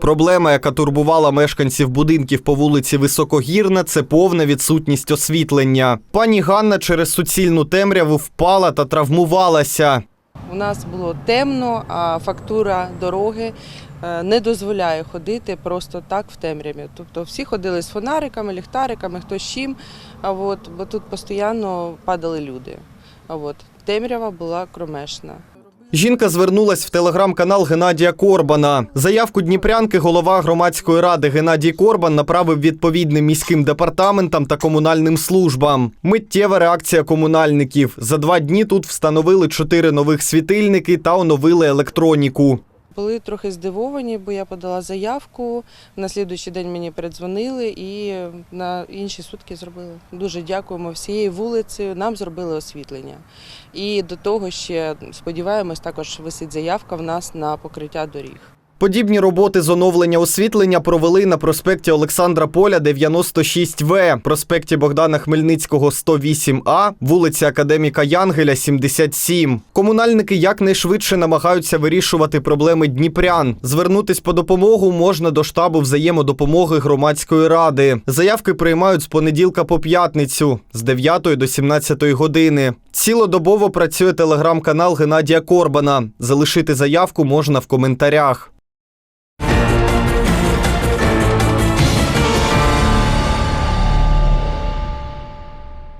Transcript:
Проблема, яка турбувала мешканців будинків по вулиці Високогірна, це повна відсутність освітлення. Пані Ганна через суцільну темряву впала та травмувалася. У нас було темно, а фактура дороги е, не дозволяє ходити просто так в темряві. Тобто всі ходили з фонариками, ліхтариками, хто з чим, а от, бо тут постійно падали люди. А от, темрява була кромешна. Жінка звернулась в телеграм-канал Геннадія Корбана. Заявку Дніпрянки голова громадської ради Геннадій Корбан направив відповідним міським департаментам та комунальним службам. Миттєва реакція комунальників. За два дні тут встановили чотири нових світильники та оновили електроніку. Були трохи здивовані, бо я подала заявку. На слідуючий день мені передзвонили і на інші сутки зробили. Дуже дякуємо всієї вулиці. Нам зробили освітлення. І до того ще сподіваємось, також висить заявка в нас на покриття доріг. Подібні роботи з оновлення освітлення провели на проспекті Олександра Поля 96В, проспекті Богдана Хмельницького 108А, вулиці Академіка Янгеля 77. Комунальники якнайшвидше намагаються вирішувати проблеми дніпрян. Звернутись по допомогу можна до штабу взаємодопомоги громадської ради. Заявки приймають з понеділка по п'ятницю з 9 до 17 години. Цілодобово працює телеграм-канал Геннадія Корбана. Залишити заявку можна в коментарях.